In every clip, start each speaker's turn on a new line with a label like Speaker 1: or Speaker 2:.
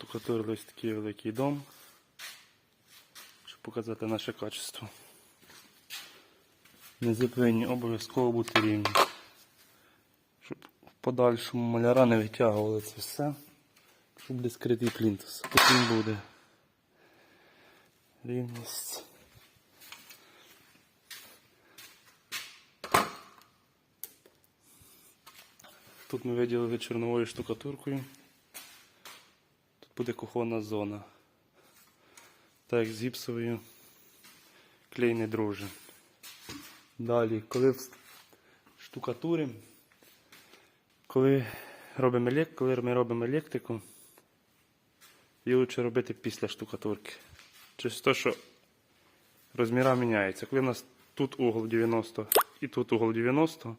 Speaker 1: Штукатурили ось такий великий дом, щоб показати наше качество. Низи повинні обов'язково бути рівні. Щоб в подальшому маляра не витягували це все. Щоб буде скритий плінтус. Потім буде рівність. Тут ми виділили чорновою штукатуркою. Буде кухонна зона. Так з гіпсовою клей не друже. Далі, коли штукатуримо, коли робимо елек, коли ми робимо електрику, її лучше робити після штукатурки. Через те, що розміра міняються. Коли у нас тут угол 90 і тут угол 90,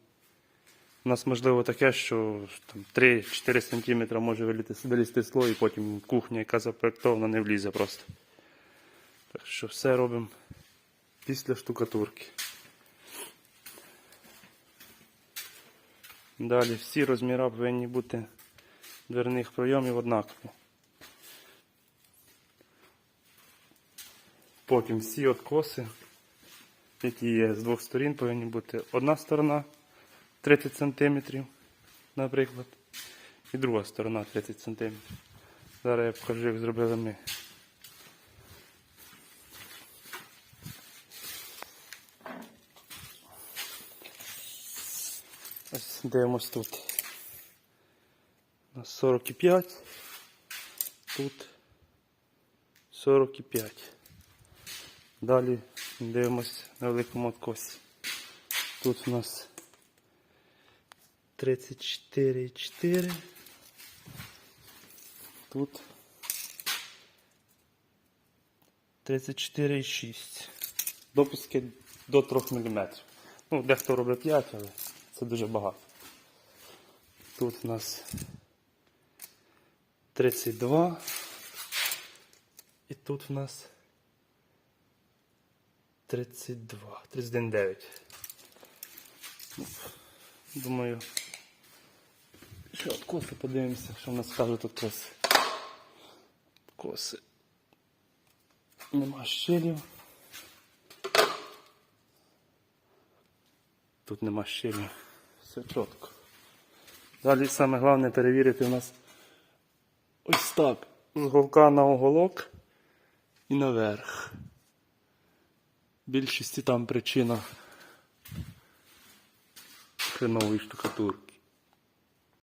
Speaker 1: у нас можливо таке, що там 3-4 см може вилізти, вилізти слой, і потім кухня, яка запроектована, не влізе просто. Так що все робимо після штукатурки. Далі всі розміри повинні бути дверних пройомів однакові. Потім всі откоси, які є з двох сторін, повинні бути одна сторона 30 см, наприклад, і друга сторона 30 см. Зараз я покажу, як зробили ми. Ось дивимось тут. У нас 45. Тут 45. Далі дивимось на великому откосі. Тут у нас 34,4. Тут 34,6. Допуски до 3 мм. Ну, дехто робить 5, але це дуже багато. Тут у нас 32. І тут у нас 32. 31,9. Ну, Думаю, от коси подивимося, що в нас скажуть тут коси. Коси. Нема щелів. Тут нема щелів. Все чітко. Далі саме головне перевірити у нас ось так. З голка на оголок і наверх. В більшості там причина хренової штукатурки.